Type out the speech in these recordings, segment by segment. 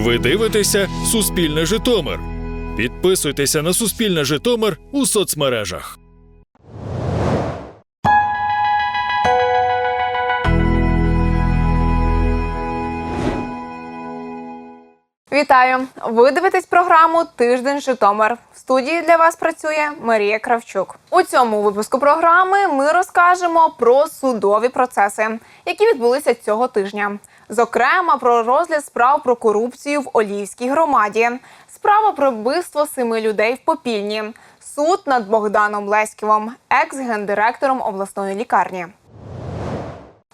Ви дивитеся Суспільне Житомир. Підписуйтеся на Суспільне Житомир у соцмережах. Вітаю! Ви дивитесь програму Тиждень Житомир. В студії для вас працює Марія Кравчук. У цьому випуску програми ми розкажемо про судові процеси, які відбулися цього тижня. Зокрема, про розгляд справ про корупцію в Олівській громаді, справа про вбивство семи людей в Попільні, суд над Богданом Леськівим, екс-гендиректором обласної лікарні.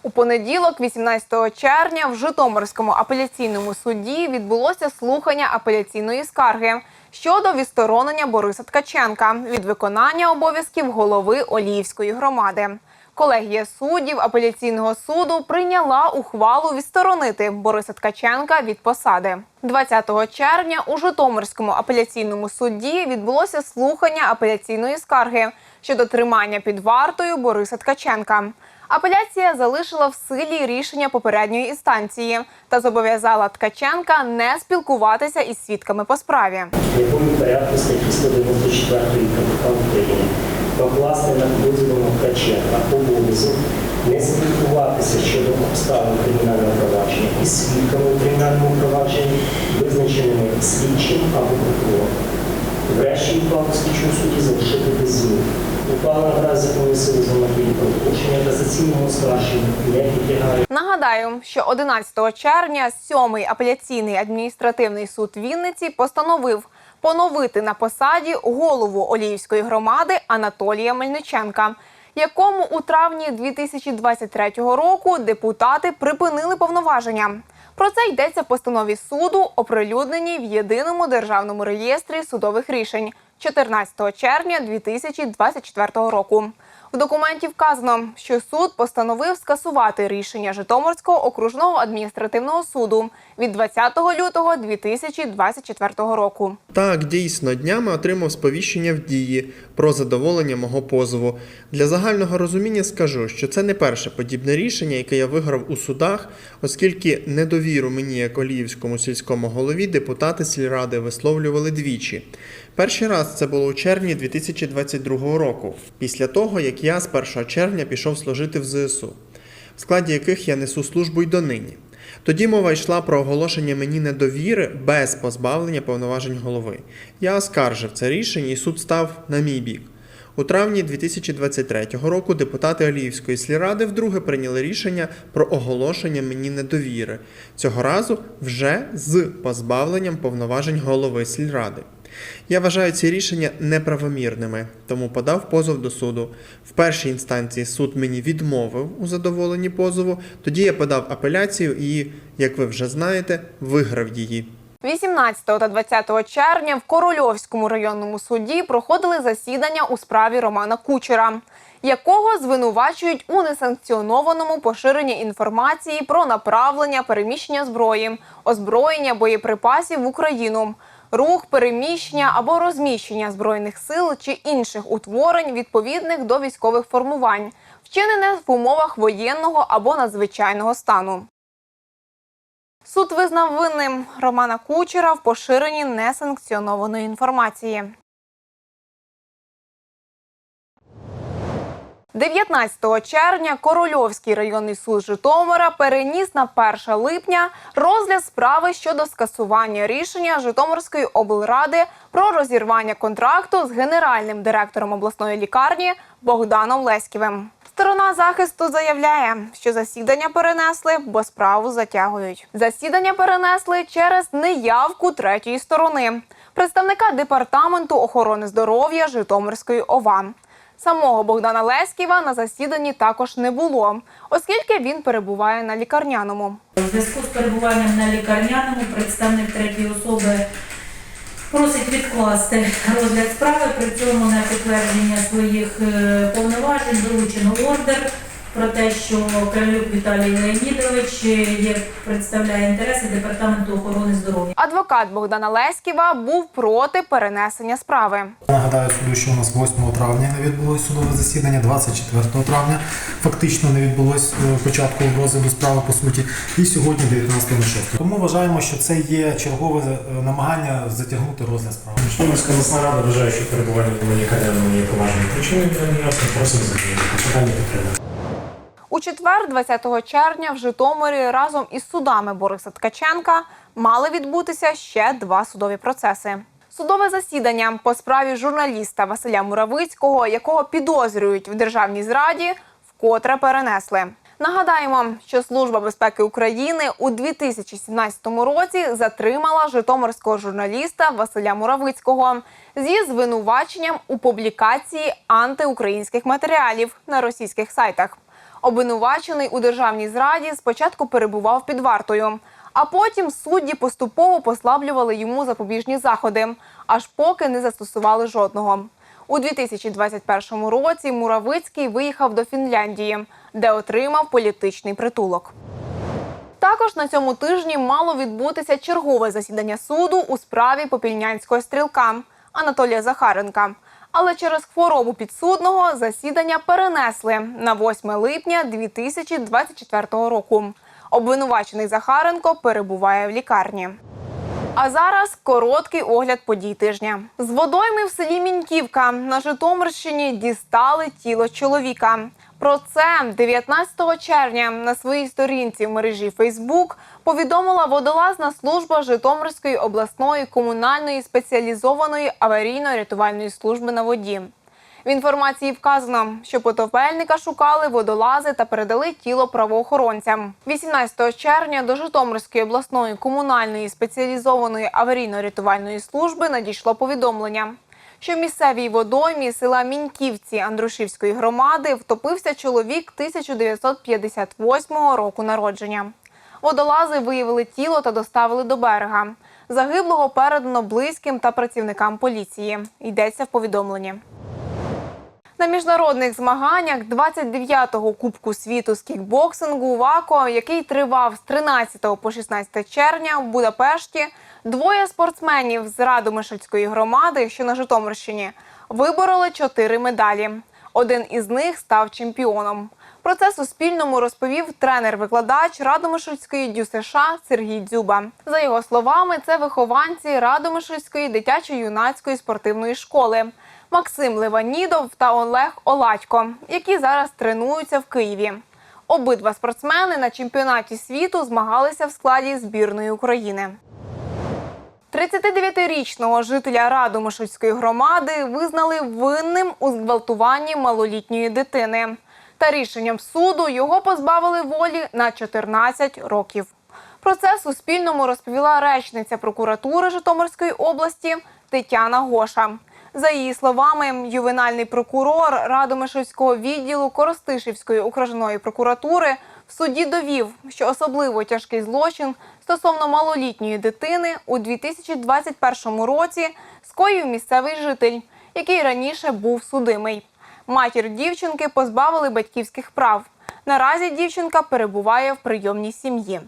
У понеділок, 18 червня, в Житомирському апеляційному суді відбулося слухання апеляційної скарги щодо відсторонення Бориса Ткаченка від виконання обов'язків голови Оліївської громади. Колегія суддів апеляційного суду прийняла ухвалу відсторонити Бориса Ткаченка від посади. 20 червня у Житомирському апеляційному суді відбулося слухання апеляційної скарги щодо тримання під вартою Бориса Ткаченка. Апеляція залишила в силі рішення попередньої інстанції та зобов'язала Ткаченка не спілкуватися із свідками по справі. якому порядку статті 194 КПК України покласти на підозрюваного Ткаченка обов'язок не спілкуватися щодо обставин кримінального провадження із свідками у кримінальному провадженні, визначеними слідчим або прокурором. Врешті ухвалу слідчого судді залишити без змін. Ухвала наразі сили з нормативні правопорушення касаційного оскарження не підлягає Нагадаю, що 11 червня 7-й апеляційний адміністративний суд Вінниці постановив поновити на посаді голову Оліївської громади Анатолія Мельниченка, якому у травні 2023 року депутати припинили повноваження. Про це йдеться в постанові суду, оприлюдненій в єдиному державному реєстрі судових рішень 14 червня 2024 року. В документі вказано, що суд постановив скасувати рішення Житомирського окружного адміністративного суду від 20 лютого 2024 року. Так, дійсно, днями отримав сповіщення в дії про задоволення мого позову. Для загального розуміння скажу, що це не перше подібне рішення, яке я виграв у судах, оскільки недовіру мені як оліївському сільському голові депутати сільради висловлювали двічі. Перший раз це було у червні 2022 року, після того як я з 1 червня пішов служити в ЗСУ, в складі яких я несу службу й донині. Тоді мова йшла про оголошення мені недовіри без позбавлення повноважень голови. Я оскаржив це рішення і суд став на мій бік. У травні 2023 року депутати Аліївської сільради вдруге прийняли рішення про оголошення мені недовіри, цього разу вже з позбавленням повноважень голови сільради. Я вважаю ці рішення неправомірними, тому подав позов до суду. В першій інстанції суд мені відмовив у задоволенні позову. Тоді я подав апеляцію і, як ви вже знаєте, виграв її. 18 та 20 червня в Корольовському районному суді проходили засідання у справі Романа Кучера, якого звинувачують у несанкціонованому поширенні інформації про направлення переміщення зброї, озброєння боєприпасів в Україну, рух переміщення або розміщення збройних сил чи інших утворень відповідних до військових формувань, вчинене в умовах воєнного або надзвичайного стану. Суд визнав винним Романа Кучера в поширенні несанкціонованої інформації. 19 червня Корольовський районний суд Житомира переніс на 1 липня розгляд справи щодо скасування рішення Житомирської облради про розірвання контракту з генеральним директором обласної лікарні Богданом Леськівим. Сторона захисту заявляє, що засідання перенесли, бо справу затягують. Засідання перенесли через неявку третьої сторони представника департаменту охорони здоров'я Житомирської ОВА. Самого Богдана Леськіва на засіданні також не було, оскільки він перебуває на лікарняному. У зв'язку з перебуванням на лікарняному представник третьої особи просить відкласти розгляд справи. При цьому на підтвердження своїх е, повноважень доручено ордер про те, що Кравлюк Віталій Леонідович є, представляє інтереси департаменту охорони здоров'я. Адвокат Богдана Леськіва був проти перенесення справи. Нагадаю суду, що у нас 8 травня не відбулось судове засідання, 24 травня фактично не відбулось е, початку розгляду справи по суті, і сьогодні 19.06. Тому вважаємо, що це є чергове е, намагання затягнути розгляд справи. Житомирська обласна рада вважає, що перебування в лікарняному є поважною причиною для неясно. Просимо задовольнити. Питання підтримати. У четвер, 20 червня, в Житомирі разом із судами Бориса Ткаченка мали відбутися ще два судові процеси. Судове засідання по справі журналіста Василя Муравицького, якого підозрюють в державній зраді, вкотре перенесли. Нагадаємо, що Служба безпеки України у 2017 році затримала житомирського журналіста Василя Муравицького зі звинуваченням у публікації антиукраїнських матеріалів на російських сайтах. Обвинувачений у державній зраді спочатку перебував під вартою, а потім судді поступово послаблювали йому запобіжні заходи, аж поки не застосували жодного. У 2021 році Муравицький виїхав до Фінляндії, де отримав політичний притулок. Також на цьому тижні мало відбутися чергове засідання суду у справі попільнянського стрілка Анатолія Захаренка. Але через хворобу підсудного засідання перенесли на 8 липня 2024 року. Обвинувачений Захаренко перебуває в лікарні. А зараз короткий огляд подій тижня. З водойми в селі Міньківка на Житомирщині дістали тіло чоловіка. Про це 19 червня на своїй сторінці в мережі Фейсбук повідомила водолазна служба Житомирської обласної комунальної спеціалізованої аварійно-рятувальної служби на воді. В інформації вказано, що потопельника шукали водолази та передали тіло правоохоронцям. 18 червня до Житомирської обласної комунальної спеціалізованої аварійно-рятувальної служби надійшло повідомлення, що в місцевій водоймі села Міньківці Андрушівської громади втопився чоловік 1958 року народження. Водолази виявили тіло та доставили до берега. Загиблого передано близьким та працівникам поліції. Йдеться в повідомленні. На міжнародних змаганнях 29-го Кубку світу з кікбоксингу ВАКО, який тривав з 13 по 16 червня в Будапешті, двоє спортсменів з Радомишльської громади, що на Житомирщині, вибороли чотири медалі. Один із них став чемпіоном. Про це Суспільному розповів тренер-викладач Радомишльської ДЮСШ Сергій Дзюба. За його словами, це вихованці Радомишльської дитячо-юнацької спортивної школи. Максим Леванідов та Олег Оладько, які зараз тренуються в Києві. Обидва спортсмени на чемпіонаті світу змагалися в складі збірної України. 39-річного жителя Радомишльської громади визнали винним у зґвалтуванні малолітньої дитини. Та рішенням суду його позбавили волі на 14 років. Про це Суспільному розповіла речниця прокуратури Житомирської області Тетяна Гоша. За її словами, ювенальний прокурор Радомишльського відділу Коростишівської окружної прокуратури в суді довів, що особливо тяжкий злочин стосовно малолітньої дитини у 2021 році скоїв місцевий житель, який раніше був судимий. Матір дівчинки позбавили батьківських прав. Наразі дівчинка перебуває в прийомній сім'ї.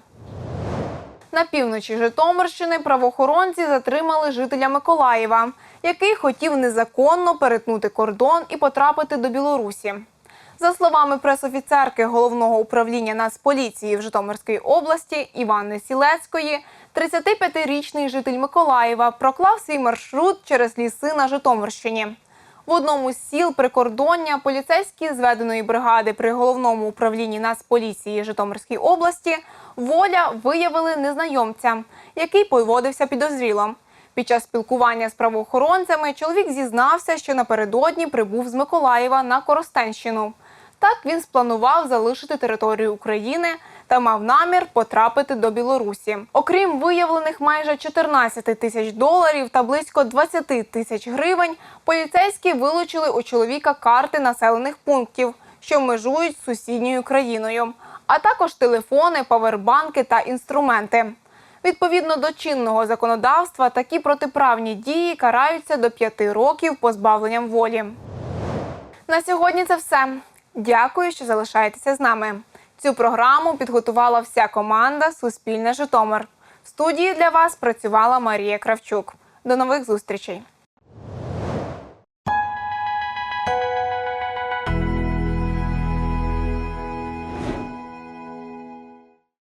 На півночі Житомирщини правоохоронці затримали жителя Миколаєва, який хотів незаконно перетнути кордон і потрапити до Білорусі. За словами пресофіцерки головного управління Нацполіції в Житомирській області Іванни Сілецької, 35-річний житель Миколаєва проклав свій маршрут через ліси на Житомирщині. В одному з сіл прикордоння поліцейські зведеної бригади при головному управлінні Нацполіції Житомирській області воля виявили незнайомця, який поводився підозріло. Під час спілкування з правоохоронцями чоловік зізнався, що напередодні прибув з Миколаєва на Коростенщину. Так він спланував залишити територію України та мав намір потрапити до Білорусі. Окрім виявлених майже 14 тисяч доларів та близько 20 тисяч гривень, поліцейські вилучили у чоловіка карти населених пунктів, що межують з сусідньою країною, а також телефони, павербанки та інструменти. Відповідно до чинного законодавства, такі протиправні дії караються до 5 років позбавленням волі. На сьогодні це все. Дякую, що залишаєтеся з нами. Цю програму підготувала вся команда Суспільне Житомир. В студії для вас працювала Марія Кравчук. До нових зустрічей.